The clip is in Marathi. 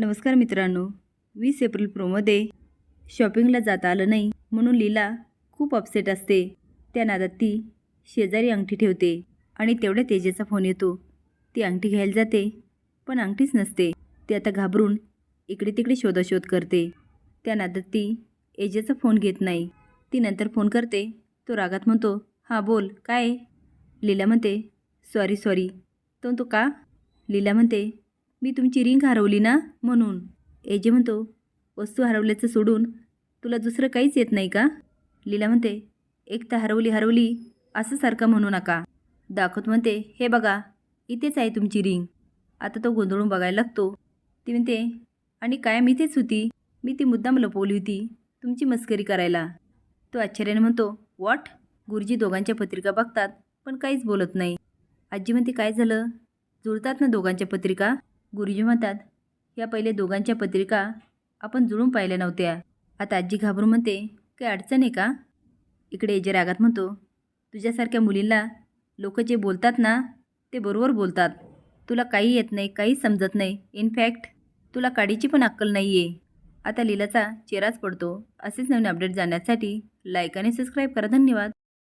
नमस्कार मित्रांनो वीस एप्रिल प्रोमध्ये शॉपिंगला जाता आलं नाही म्हणून लीला खूप अपसेट असते. त्या नादात ती शेजारी अंगठी ठेवते आणि तेवढ्या तेजेचा फोन येतो. ती अंगठी घ्यायला जाते पण अंगठीच नसते. ती आता घाबरून इकडे तिकडे शोधाशोध करते. त्या नादात ती एजेचा फोन घेत नाही. ती नंतर फोन करते. तो रागात म्हणतो हां बोल काय लीला म्हणते सॉरी सॉरी तो तो का? लीला म्हणते मी तुमची रिंग हरवली ना म्हणून. एजे म्हणतो वस्तू हरवल्याचं सोडून तुला दुसरं काहीच येत नाही का? लीला म्हणते एक तर हरवली हरवली असं सारखं म्हणू नका. दाखवत म्हणते हे बघा इथेच आहे तुमची रिंग. आता तो गोंधळून बघायला लागतो. ती म्हणते आणि कायम इथेच होती. मी ती मुद्दाम लपवली होती तुमची मस्करी करायला. तो आश्चर्याने म्हणतो वॉट गुरुजी दोघांच्या पत्रिका बघतात पण काहीच बोलत नाही. आजी म्हणते काय झालं? जुळतात ना दोघांच्या पत्रिका? गुरुजी म्हणतात या पहिले दोघांच्या पत्रिका आपण जुळून पाहिल्या नव्हत्या. आता आजी घाबरून म्हणते काही अडचण आहे का? इकडे एजे रागात म्हणतो तुझ्यासारख्या मुलींना लोक जे बोलतात ना ते बरोबर बोलतात. तुला काही येत नाही काही समजत नाही. इनफॅक्ट तुला काडीची पण अक्कल नाही आहे आता लीलाचा चेहराच पडतो. असेच नवीन अपडेट जाण्यासाठी लाईक आणि सबस्क्राईब करा. धन्यवाद.